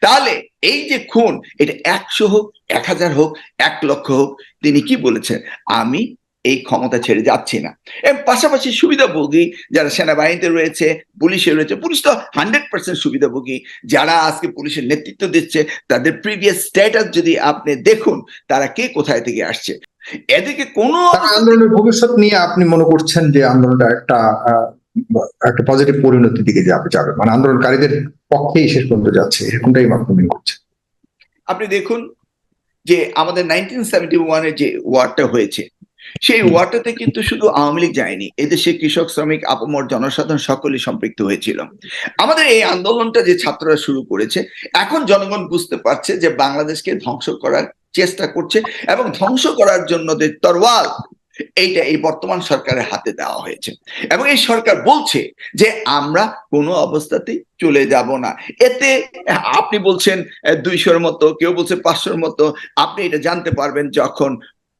তাহলে এই যে খুন, এটা একশো হোক, এক হাজার হোক, এক লক্ষ হোক, তিনি কি বলেছেন? আমি এই ক্ষমতা ছেড়ে যাচ্ছি না। এবং পাশাপাশি সুবিধাভোগী যারা সেনাবাহিনীতে রয়েছে, পুলিশে রয়েছে, পুলিশ তো হান্ড্রেড পার্সেন্ট সুবিধাভোগী, যারা আজকে পুলিশের নেতৃত্ব দিচ্ছে, তাদের প্রিভিয়াস স্ট্যাটাস যদি আপনি দেখুন, তারা কে কোথায় থেকে আসছে? এদিকে কোনো আন্দোলনের ভবিষ্যৎ নিয়ে আপনি মনে করছেন যে আন্দোলনটা একটা একটা পজিটিভ পরিণতির দিকে যাবে যাবে। মানে আন্দোলনকারীদের পক্ষেই শেষ পর্যন্ত যাচ্ছে। এরকমটাই মনে করছেন আপনি দেখুন যে আমাদের নাইনটিন সেভেন্টি ওয়ানের যে ওয়ারটা হয়েছে সেই ওয়ারটাতে কিন্তু শুধু আওয়ামী লীগ যায়নি এদেশে কৃষক শ্রমিক আপমর জনসাধারণ সকলেই সম্পৃক্ত হয়েছিল। আমাদের এই আন্দোলনটা যে ছাত্ররা শুরু করেছে এখন জনগণ বুঝতে পারছে যে বাংলাদেশকে ধ্বংস করার চেষ্টা করছে এবং ধ্বংস করার জন্য যে তরওয়াল এইটা এই বর্তমান সরকারের হাতে দেওয়া হয়েছে। এবং এই সরকার বলছে যে আমরা কোনো অবস্থাতেই চলে যাব না। এতে আপনি বলছেন দুইশোর মতো, কেউ বলছে পাঁচশোর মতো। আপনি এটা জানতে পারবেন যখন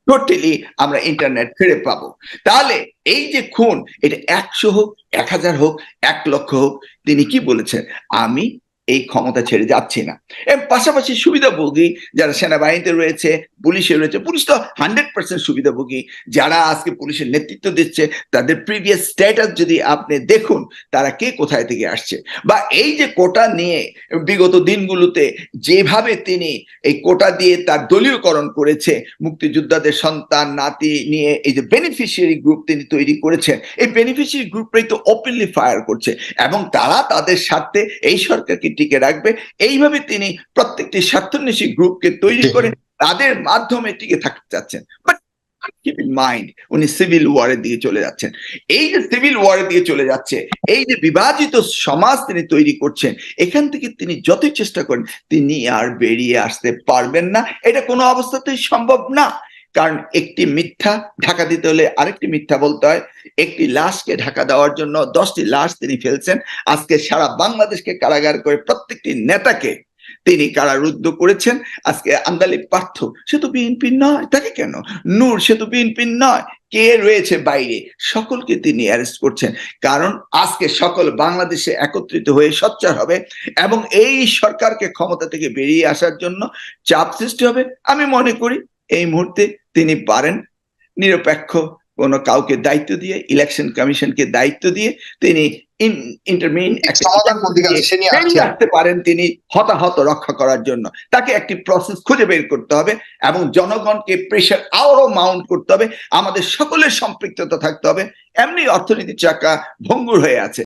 টোটালি আমরা ইন্টারনেট ফিরে পাবো। তাহলে এই যে খুন, এটা একশো হোক, এক হাজার হোক, এক লক্ষ হোক, তিনি কি বলেছেন? আমি এই ক্ষমতা ছেড়ে যাচ্ছি না। এবং পাশাপাশি সুবিধাভোগী যারা সেনাবাহিনীতে রয়েছে, পুলিশে রয়েছে, পুলিশ তো হান্ড্রেড পার্সেন্ট সুবিধাভোগী। যারা আজকে পুলিশের নেতৃত্ব দিচ্ছে, তাদের প্রিভিয়াস স্ট্যাটাস যদি আপনি দেখুন, তারা কে কোথায় থেকে আসছে? বা এই যে কোটা নিয়ে বিগত দিনগুলোতে যেভাবে তিনি এই কোটা দিয়ে তার দলীয়করণ করেছে, মুক্তিযোদ্ধাদের সন্তান, নাতি নিয়ে এই যে বেনিফিশিয়ারি গ্রুপ তিনি তৈরি করেছেন, এই বেনিফিশিয়ারি গ্রুপটাই তো ওপেনলি ফায়ার করছে এবং তারা তাদের স্বার্থে এই সরকারকে টিকে রাখবে। এইভাবে তিনি প্রত্যেকটি স্বার্থন্বেষী গ্রুপকে তৈরি করে তাদের মাধ্যমে টিকে থাকতে চাচ্ছেন। বাট কিপ ইন মাইন্ড উনি সিভিল ওয়ারের দিকে চলে যাচ্ছেন। এই যে সিভিল ওয়ারের দিকে চলে যাচ্ছে এই যে বিভাজিত সমাজ তিনি তৈরি করছেন এখান থেকে তিনি যতই চেষ্টা করেন তিনি আর বেরিয়ে আসতে পারবেন না। এটা কোনো অবস্থাতেই সম্ভব না। কারণ একটি মিথ্যা ঢাকা দিতে হলে আরেকটি মিথ্যা বলতে হয়। একটি লাশকে ঢাকা দেওয়ার জন্য দশটি লাশ তিনি ফেলছেন। আজকে সারা বাংলাদেশকে কারাগার করে প্রত্যেকটি নেতাকে তিনি কারারুদ্ধ করেছেন। আজকে আন্দালি পার্থ, সে তো বিএনপি নয়, তাকে কেন? নূর, সে তো বিএনপি নয়। কে রয়েছে বাইরে? সকলকে তিনি অ্যারেস্ট করছেন। কারণ আজকে সকল বাংলাদেশে একত্রিত হয়ে সচ্চার হবে এবং এই সরকারকে ক্ষমতা থেকে বেরিয়ে আসার জন্য চাপ সৃষ্টি হবে। আমি মনে করি এই মুহূর্তে তিনি পারেন। নিরপেক্ষ কোনো কাউকে দায়িত্ব দিয়ে ইলেকশন কমিশনকে দায়িত্ব দিয়ে তিনি ইন্টারমিন রাখতে পারেন তিনি হতাহত রক্ষা করার জন্য। তাকে একটি প্রসেস খুঁজে বের করতে হবে এবং জনগণকে প্রেশার আরও মাউন্ট করতে হবে। আমাদের সকলের সম্পৃক্ততা থাকতে হবে। এমনি অর্থনীতির চাকা ভঙ্গুর হয়ে আছে।